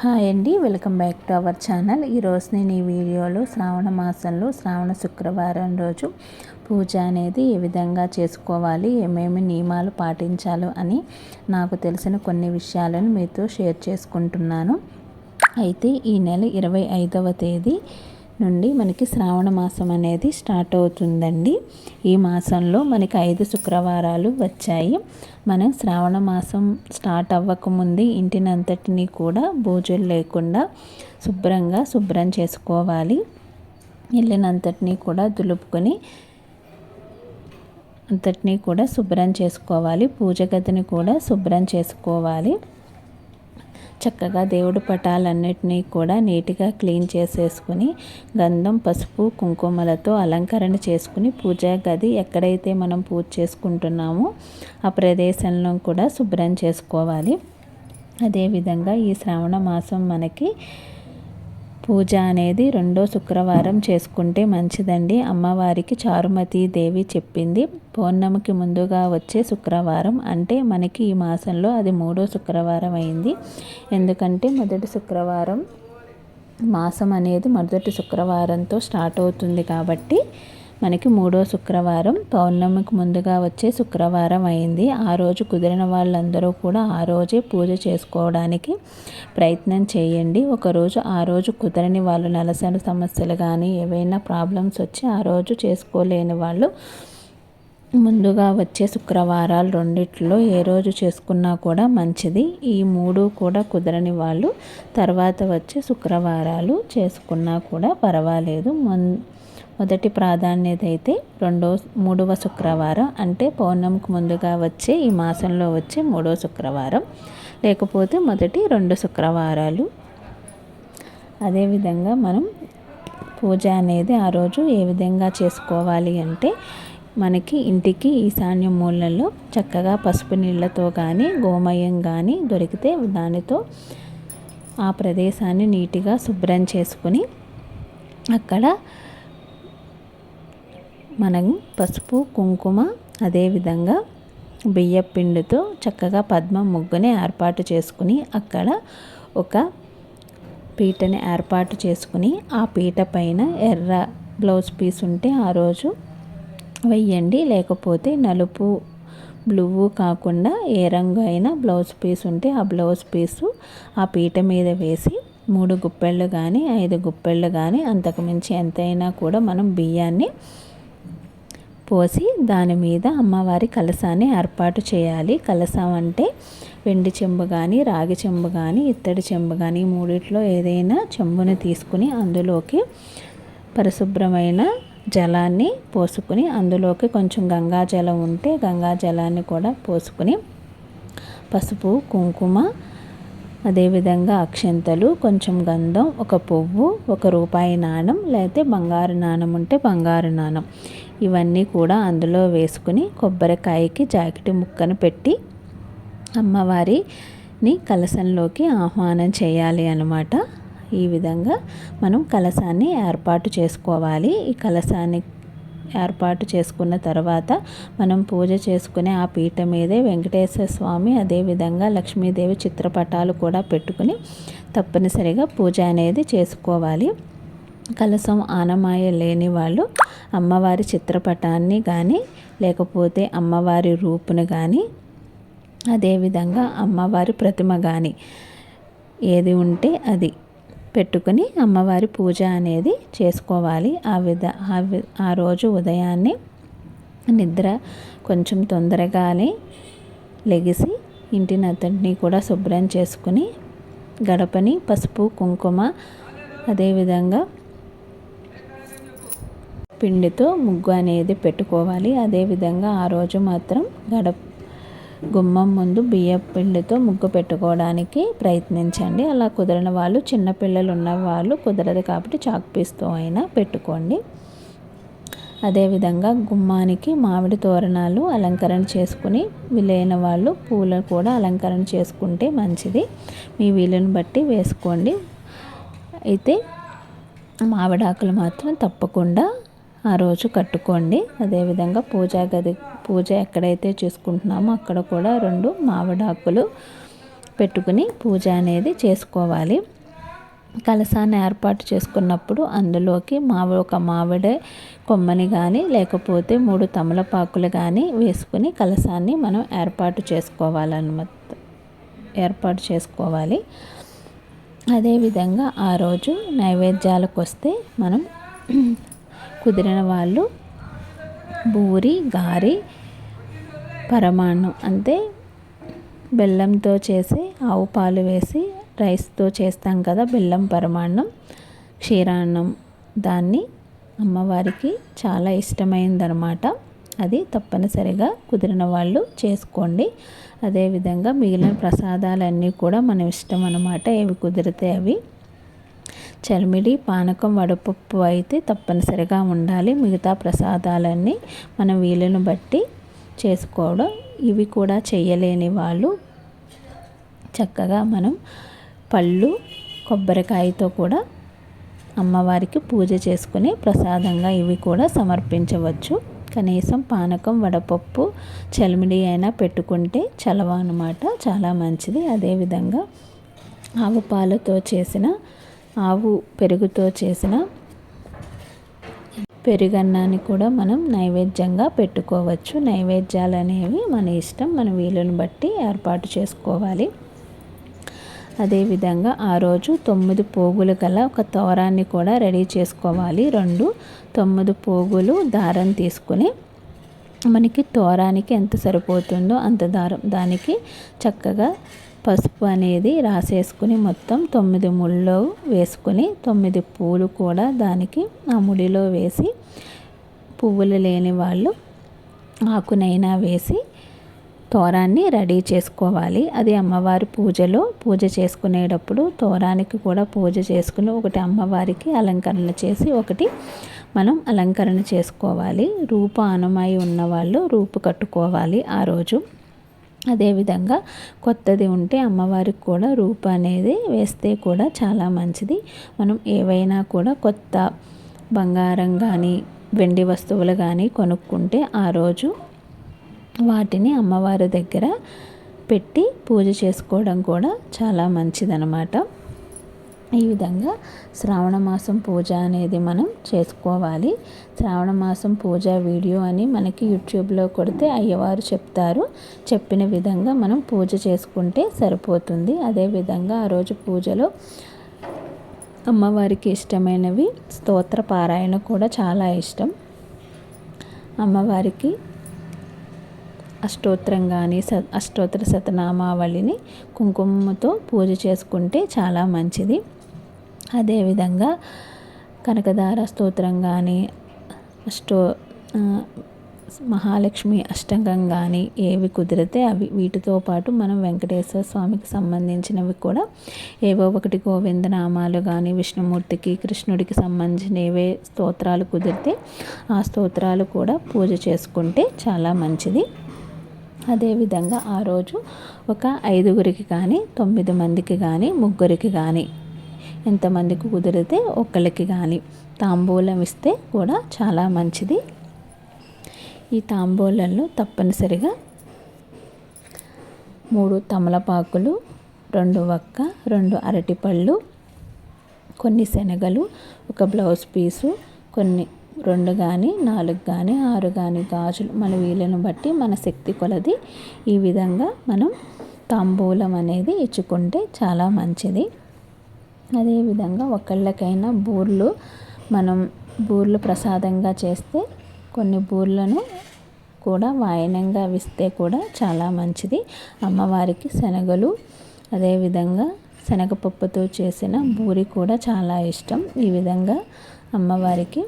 Hi అండి welcome back to our channel. ఈరోజు నేను ఈ వీడియోలో శ్రావణ మాసంలో శ్రావణ శుక్రవారం రోజు పూజ అనేది ఏ విధంగా చేసుకోవాలి ఏమేమి నియమాలు పాటించాలో అని నాకు తెలిసిన కొన్ని విషయాలను మీతో షేర్ చేసుకుంటున్నాను. అయితే ఈ నెల ఇరవై ఐదవ తేదీ నుండి మనకి శ్రావణ మాసం అనేది స్టార్ట్ అవుతుందండి. ఈ మాసంలో మనకి ఐదు శుక్రవారాలు వచ్చాయి. మనం శ్రావణ మాసం స్టార్ట్ అవ్వకముందే ఇంటినంతటినీ కూడా భోజనం లేకుండా శుభ్రంగా శుభ్రం చేసుకోవాలి. ఇల్లునంతటినీ కూడా దులుపుకొని అంతటినీ కూడా శుభ్రం చేసుకోవాలి. పూజ గదిని కూడా శుభ్రం చేసుకోవాలి. చక్కగా దేవుడు పటాలన్నిటినీ కూడా నీట్గా క్లీన్ చేసేసుకుని గంధం పసుపు కుంకుమలతో అలంకరణ చేసుకుని పూజా గది ఎక్కడైతే మనం పూజ చేసుకుంటున్నామో ఆ ప్రదేశంలో కూడా శుభ్రం చేసుకోవాలి. అదేవిధంగా ఈ శ్రావణ మాసం మనకి పూజ అనేది రెండో శుక్రవారం చేసుకుంటే మంచిదండి. అమ్మవారికి చారుమతి దేవి చెప్పింది. పౌర్ణమికి ముందుగా వచ్చే శుక్రవారం అంటే మనకి ఈ మాసంలో అది మూడో శుక్రవారం అయింది. ఎందుకంటే మొదటి శుక్రవారం మాసం అనేది మొదటి శుక్రవారంతో స్టార్ట్ అవుతుంది కాబట్టి మనకి మూడో శుక్రవారం. పౌర్ణమికి ముందుగా వచ్చే శుక్రవారం అయింది. ఆ రోజు కుదిరిన వాళ్ళందరూ కూడా ఆ రోజే పూజ చేసుకోవడానికి ప్రయత్నం చేయండి. ఒకరోజు ఆ రోజు కుదరని వాళ్ళు నలసన సమస్యలు కానీ ఏవైనా ప్రాబ్లమ్స్ వచ్చి ఆ రోజు చేసుకోలేని వాళ్ళు ముందుగా వచ్చే శుక్రవారాలు రెండిట్లో ఏ రోజు చేసుకున్నా కూడా మంచిది. ఈ మూడు కూడా కుదరని వాళ్ళు తర్వాత వచ్చే శుక్రవారాలు చేసుకున్నా కూడా పర్వాలేదు. మొదటి ప్రాధాన్యత అయితే రెండో మూడవ శుక్రవారం. అంటే పౌర్ణమికి ముందుగా వచ్చే ఈ మాసంలో వచ్చే మూడో శుక్రవారం. లేకపోతే మొదటి రెండు శుక్రవారాలు. అదేవిధంగా మనం పూజ అనేది ఆ రోజు ఏ విధంగా చేసుకోవాలి అంటే మనకి ఇంటికి ఈశాన్య మూలలో చక్కగా పసుపు నీళ్ళతో కానీ గోమయం కానీ దొరికితే దానితో ఆ ప్రదేశాన్ని నీట్గా శుభ్రం చేసుకుని అక్కడ మనం పసుపు కుంకుమ అదేవిధంగా బియ్య పిండితో చక్కగా పద్మ ముగ్గుని ఏర్పాటు చేసుకుని అక్కడ ఒక పీటని ఏర్పాటు చేసుకుని ఆ పీట పైన ఎర్ర బ్లౌజ్ పీస్ ఉంటే ఆ రోజు వెయ్యండి. లేకపోతే నలుపు బ్లూ కాకుండా ఏ రంగు అయినా బ్లౌజ్ పీస్ ఉంటే ఆ బ్లౌజ్ పీసు ఆ పీట మీద వేసి మూడు గుప్పెళ్ళు కానీ ఐదు గుప్పెళ్ళు కానీ అంతకుమించి ఎంతైనా కూడా మనం బియ్యాన్ని పోసి దాని మీద అమ్మవారి కలసాన్ని ఏర్పాటు చేయాలి. కలసం అంటే వెండి చెంబు కానీ రాగి చెంబు కానీ ఇత్తడి చెంబు కానీ మూడిట్లో ఏదైనా చెంబుని తీసుకుని అందులోకి పరిశుభ్రమైన జలాన్ని పోసుకుని అందులోకి కొంచెం గంగా జలం ఉంటే గంగా జలాన్ని కూడా పోసుకుని పసుపు కుంకుమ అదేవిధంగా అక్షంతలు కొంచెం గంధం ఒక పువ్వు ఒక రూపాయి నాణం లేకపోతే బంగారు నాణం ఉంటే బంగారు నాణం. ఇవన్నీ కూడా అందులో వేసుకుని కొబ్బరికాయకి జాకెట్ ముక్కను పెట్టి అమ్మవారిని కలసంలోకి ఆహ్వానం చేయాలి అనమాట ఈ విధంగా మనం కలసాన్ని ఏర్పాటు చేసుకోవాలి. ఈ కలసాన్ని ఏర్పాటు చేసుకున్న తర్వాత మనం పూజ చేసుకునే ఆ పీట మీదే వెంకటేశ్వర స్వామి అదేవిధంగా లక్ష్మీదేవి చిత్రపటాలు కూడా పెట్టుకుని తప్పనిసరిగా పూజ అనేది చేసుకోవాలి. కలసం ఆనమాయ లేని వాళ్ళు అమ్మవారి చిత్రపటాన్ని కానీ లేకపోతే అమ్మవారి రూపును కానీ అదేవిధంగా అమ్మవారి ప్రతిమ కానీ ఏది ఉంటే అది పెట్టుకుని అమ్మవారి పూజ అనేది చేసుకోవాలి. ఆ విధ ఆ రోజు ఉదయాన్నే నిద్ర కొంచెం తొందరగానే లెగిసి ఇంటిని అతడిని కూడా శుభ్రం చేసుకుని గడపని పసుపు కుంకుమ అదేవిధంగా పిండితో ముగ్గు అనేది పెట్టుకోవాలి. అదేవిధంగా ఆ రోజు మాత్రం గడప గుమ్మం ముందు బియ్య పిండితో ముగ్గు పెట్టుకోవడానికి ప్రయత్నించండి. అలా కుదరని వాళ్ళు చిన్నపిల్లలు ఉన్న వాళ్ళు కుదరదు కాబట్టి చాక్ పీస్తో అయినా పెట్టుకోండి. అదేవిధంగా గుమ్మానికి మామిడి తోరణాలు అలంకరణ చేసుకుని వీలైన వాళ్ళు పూలు కూడా అలంకరణ చేసుకుంటే మంచిది. మీ వీలుని బట్టి వేసుకోండి. అయితే మామిడాకులు మాత్రం తప్పకుండా ఆ రోజు కట్టుకోండి. అదేవిధంగా పూజా గది పూజ ఎక్కడైతే చేసుకుంటున్నామో అక్కడ కూడా రెండు మామిడాకులు పెట్టుకుని పూజ అనేది చేసుకోవాలి. కలసాన్ని ఏర్పాటు చేసుకున్నప్పుడు అందులోకి మావి ఒక మామిడి కొమ్మని కానీ లేకపోతే మూడు తమలపాకులు కానీ వేసుకుని కలసాన్ని మనం ఏర్పాటు చేసుకోవాలన్నమాట. ఏర్పాటు చేసుకోవాలి. అదేవిధంగా ఆ రోజు నైవేద్యాలకు వస్తే మనం కుదిరిన వాళ్ళు బూరి గారి పరమాన్నం అంటే బెల్లంతో చేసి ఆవు పాలు వేసి రైస్తో చేస్తాం కదా బెల్లం పరమాన్నం క్షీరాన్నం. దాన్ని అమ్మవారికి చాలా ఇష్టమైందనమాట అది తప్పనిసరిగా కుదిరిన వాళ్ళు చేసుకోండి. అదేవిధంగా మిగిలిన ప్రసాదాలన్నీ కూడా మన ఇష్టం అనమాట ఏవి కుదిరితే అవి. చలిమిడి పానకం వడపప్పు అయితే తప్పనిసరిగా ఉండాలి. మిగతా ప్రసాదాలన్నీ మన వీలును బట్టి చేసుకోవడం. ఇవి కూడా చేయలేని వాళ్ళు చక్కగా మనం పళ్ళు కొబ్బరికాయతో కూడా అమ్మవారికి పూజ చేసుకుని ప్రసాదంగా ఇవి కూడా సమర్పించవచ్చు. కనీసం పానకం వడపప్పు చలిమిడి అయినా పెట్టుకుంటే చలవ అనమాట చాలా మంచిది. అదేవిధంగా ఆవు పాలతో చేసిన ఆవు పెరుగుతో చేసిన పెరుగన్నాన్ని కూడా మనం నైవేద్యంగా పెట్టుకోవచ్చు. నైవేద్యాలు అనేవి మన ఇష్టం మన వీలుని బట్టి ఏర్పాటు చేసుకోవాలి. అదేవిధంగా ఆ రోజు తొమ్మిది పోగులు గల ఒక తోరాన్ని కూడా రెడీ చేసుకోవాలి. రెండు తొమ్మిది పోగులు దారం తీసుకుని మనకి తోరానికి ఎంత సరిపోతుందో అంత దారం దానికి చక్కగా పసుపు అనేది రాసేసుకుని మొత్తం తొమ్మిది ముళ్ళు వేసుకుని తొమ్మిది పూలు కూడా దానికి ఆ ముడిలో వేసి పువ్వులు లేని వాళ్ళు ఆకునైనా వేసి తోరాన్ని రెడీ చేసుకోవాలి. అది అమ్మవారి పూజలో పూజ చేసుకునేటప్పుడు తోరానికి కూడా పూజ చేసుకుని ఒకటి అమ్మవారికి అలంకరణ చేసి ఒకటి మనం అలంకరణ చేసుకోవాలి. రూప అనుమాయి ఉన్నవాళ్ళు రూపు కట్టుకోవాలి ఆ రోజు. అదేవిధంగా కొత్తది ఉంటే అమ్మవారికి కూడా రూప అనేది వేస్తే కూడా చాలా మంచిది. మనం ఏవైనా కూడా కొత్త బంగారం కానీ వెండి వస్తువులు కానీ కొనుక్కుంటే ఆ రోజు వాటిని అమ్మవారి దగ్గర పెట్టి పూజ చేసుకోవడం కూడా చాలా మంచిదనమాట ఈ విధంగా శ్రావణ మాసం పూజ అనేది మనం చేసుకోవాలి. శ్రావణ మాసం పూజ వీడియో అని మనకి యూట్యూబ్లో కొడితే అయ్యవారు చెప్తారు. చెప్పిన విధంగా మనం పూజ చేసుకుంటే సరిపోతుంది. అదేవిధంగా ఆ రోజు పూజలో అమ్మవారికి ఇష్టమైనవి స్తోత్ర పారాయణ కూడా చాలా ఇష్టం. అమ్మవారికి అష్టోత్తరం కానీ స అష్టోత్తర శతనామావళిని కుంకుమతో పూజ చేసుకుంటే చాలా మంచిది. అదేవిధంగా కనకదార స్తోత్రం కానీ అష్టో మహాలక్ష్మి అష్టంగం కానీ ఏవి కుదిరితే అవి వీటితో పాటు మనం వెంకటేశ్వర స్వామికి సంబంధించినవి కూడా ఏవో ఒకటి గోవిందనామాలు కానీ విష్ణుమూర్తికి కృష్ణుడికి సంబంధించిన ఏవే స్తోత్రాలు కుదిరితే ఆ స్తోత్రాలు కూడా పూజ చేసుకుంటే చాలా మంచిది. అదేవిధంగా ఆ రోజు ఒక ఐదుగురికి కానీ తొమ్మిది మందికి కానీ ముగ్గురికి కానీ ఎంతమందికి కుదిరితే ఒక్కళ్ళకి కానీ తాంబూలం ఇస్తే కూడా చాలా మంచిది. ఈ తాంబూలంలో తప్పనిసరిగా మూడు తమలపాకులు రెండు వక్క రెండు అరటిపళ్ళు కొన్ని శనగలు ఒక బ్లౌజ్ పీసు కొన్ని రెండు కానీ నాలుగు కానీ ఆరు కానీ గాజులు మన వీళ్ళను బట్టి మన శక్తి కొలది ఈ విధంగా మనం తాంబూలం అనేది ఇచ్చుకుంటే చాలా మంచిది. అదేవిధంగా ఒకళ్ళకైనా బూర్లు మనం బూర్లు ప్రసాదంగా చేస్తే కొన్ని బూర్లను కూడా వాయనంగా ఇస్తే కూడా చాలా మంచిది. అమ్మవారికి శనగలు అదేవిధంగా శనగపప్పుతో చేసిన బూరి కూడా చాలా ఇష్టం. ఈ విధంగా అమ్మవారికి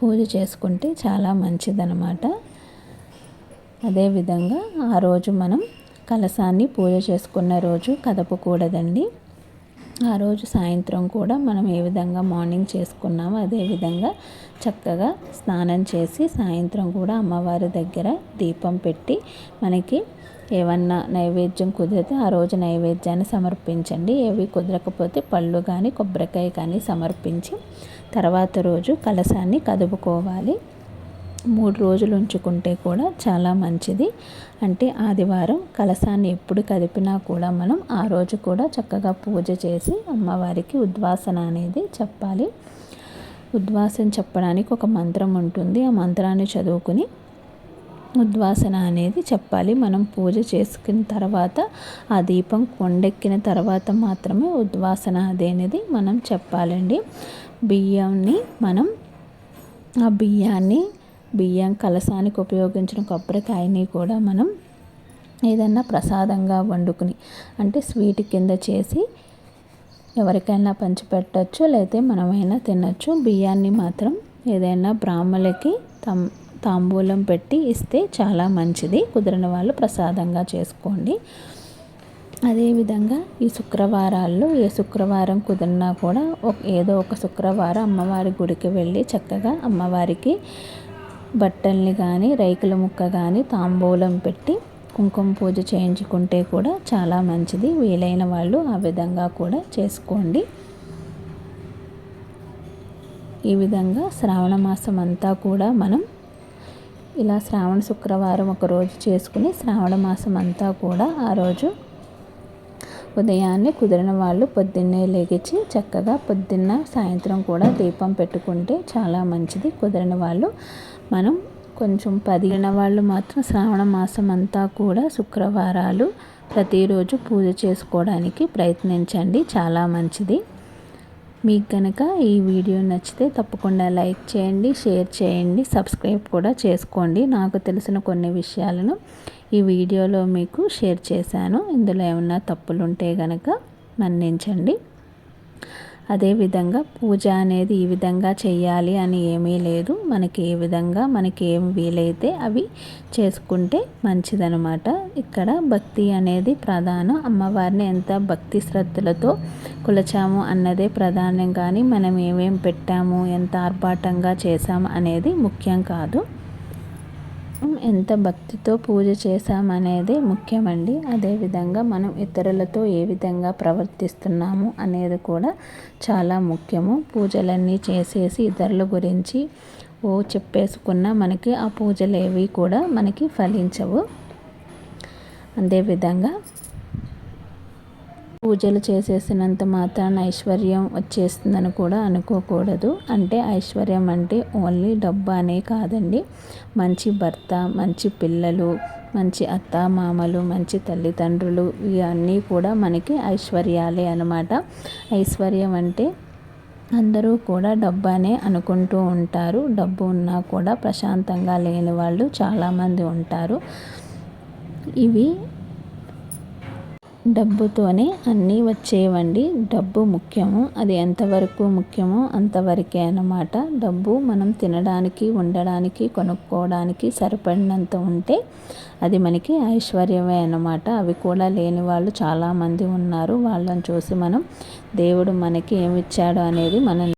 పూజ చేసుకుంటే చాలా మంచిదనమాట అదేవిధంగా ఆ రోజు మనం కలసాన్ని పూజ చేసుకున్న రోజు కదపకూడదండి. ఆ రోజు సాయంత్రం కూడా మనం ఏ విధంగా మార్నింగ్ చేసుకున్నామో అదేవిధంగా చక్కగా స్నానం చేసి సాయంత్రం కూడా అమ్మవారి దగ్గర దీపం పెట్టి మనకి ఏమన్నా నైవేద్యం కుదిరితే ఆ రోజు నైవేద్యాన్ని సమర్పించండి. ఏవి కుదరకపోతే పళ్ళు కానీ కొబ్బరికాయ కానీ సమర్పించి తర్వాత రోజు కలసాన్ని కదుపుకోవాలి. మూడు రోజులు ఉంచుకుంటే కూడా చాలా మంచిది. అంటే ఆదివారం కలసాన్ని ఎప్పుడు కదిపినా కూడా మనం ఆ రోజు కూడా చక్కగా పూజ చేసి అమ్మవారికి ఉద్వాసన అనేది చెప్పాలి. ఉద్వాసన చెప్పడానికి ఒక మంత్రం ఉంటుంది. ఆ మంత్రాన్ని చదువుకుని ఉద్వాసన అనేది చెప్పాలి. మనం పూజ చేసుకున్న తర్వాత ఆ దీపం కొండెక్కిన తర్వాత మాత్రమే ఉద్వాసన అనేది మనం చెప్పాలండి. బియ్యంని మనం ఆ బియ్యాన్ని బియ్యం కలసానికి ఉపయోగించిన కొబ్బరికాయని కూడా మనం ఏదన్నా ప్రసాదంగా వండుకుని అంటే స్వీట్ కింద చేసి ఎవరికైనా పంచిపెట్టచ్చు లేకపోతే మనమైనా తినచ్చు. బియ్యాన్ని మాత్రం ఏదైనా బ్రాహ్మలకి తం తాంబూలం పెట్టి ఇస్తే చాలా మంచిది. కుదిరిన వాళ్ళు ప్రసాదంగా చేసుకోండి. అదేవిధంగా ఈ శుక్రవారాల్లో ఏ శుక్రవారం కుదిరినా కూడా ఏదో ఒక శుక్రవారం అమ్మవారి గుడికి వెళ్ళి చక్కగా అమ్మవారికి బట్టల్ని కానీ రైకుల ముక్క కానీ తాంబూలం పెట్టి కుంకుమ పూజ చేయించుకుంటే కూడా చాలా మంచిది. వీలైన వాళ్ళు ఆ విధంగా కూడా చేసుకోండి. ఈ విధంగా శ్రావణ మాసం అంతా కూడా మనం ఇలా శ్రావణ శుక్రవారం ఒక రోజు చేసుకుని శ్రావణ మాసం అంతా కూడా ఆ రోజు ఉదయాన్నే కుదిరిన వాళ్ళు పొద్దున్నే లేగించి చక్కగా పొద్దున్న సాయంత్రం కూడా దీపం పెట్టుకుంటే చాలా మంచిది. కుదిరిన వాళ్ళు మనం కొంచెం పదిగిన వాళ్ళు మాత్రం శ్రావణ మాసం అంతా కూడా శుక్రవారాలు ప్రతిరోజు పూజ చేసుకోవడానికి ప్రయత్నించండి. చాలా మంచిది. మీకు కనుక ఈ వీడియో నచ్చితే తప్పకుండా లైక్ చేయండి షేర్ చేయండి సబ్స్క్రైబ్ కూడా చేసుకోండి. నాకు తెలిసిన కొన్ని విషయాలను ఈ వీడియోలో మీకు షేర్ చేశాను. ఇందులో ఏమన్నా తప్పులు ఉంటే కనుక మన్నించండి. అదేవిధంగా పూజ అనేది ఈ విధంగా చేయాలి అని ఏమీ లేదు. మనకి ఏ విధంగా మనకి ఏం వీలైతే అవి చేసుకుంటే మంచిదనమాట ఇక్కడ భక్తి అనేది ప్రధానం. అమ్మవారిని ఎంత భక్తి శ్రద్ధలతో కొలచాము అన్నదే ప్రధానం. కానీ మనం ఏమేం పెట్టాము ఎంత ఆర్భాటంగా చేశాము అనేది ముఖ్యం కాదు. ఎంత భక్తితో పూజ చేశామనేది ముఖ్యమండి. అదేవిధంగా మనం ఇతరులతో ఏ విధంగా ప్రవర్తిస్తున్నాము అనేది కూడా చాలా ముఖ్యము. పూజలన్నీ చేసేసి ఇతరుల గురించి ఓ చెప్పేసుకున్న మనకి ఆ పూజలు ఏవి కూడా మనకి ఫలించవు. అదేవిధంగా పూజలు చేసేసినంత మాత్రాన ఐశ్వర్యం వచ్చేస్తుందని కూడా అనుకోకూడదు. అంటే ఐశ్వర్యం అంటే ఓన్లీ డబ్బు అనే కాదండి. మంచి భర్త మంచి పిల్లలు మంచి అత్త మామలు మంచి తల్లిదండ్రులు ఇవన్నీ కూడా మనకి ఐశ్వర్యాలే అనమాట ఐశ్వర్యం అంటే అందరూ కూడా డబ్బు అనే అనుకుంటూ ఉంటారు. డబ్బు ఉన్నా కూడా ప్రశాంతంగా లేని వాళ్ళు చాలామంది ఉంటారు. ఇవి డబ్బుతోనే అన్నీ వచ్చేవండి. డబ్బు ముఖ్యము. అది ఎంతవరకు ముఖ్యమో అంతవరకే అన్నమాట. డబ్బు మనం తినడానికి ఉండడానికి కొనుక్కోవడానికి సరిపడినంత ఉంటే అది మనకి ఐశ్వర్యమే అన్నమాట. అవి కూడా లేని వాళ్ళు చాలామంది ఉన్నారు. వాళ్ళని చూసి మనం దేవుడు మనకి ఏమిచ్చాడు అనేది మనం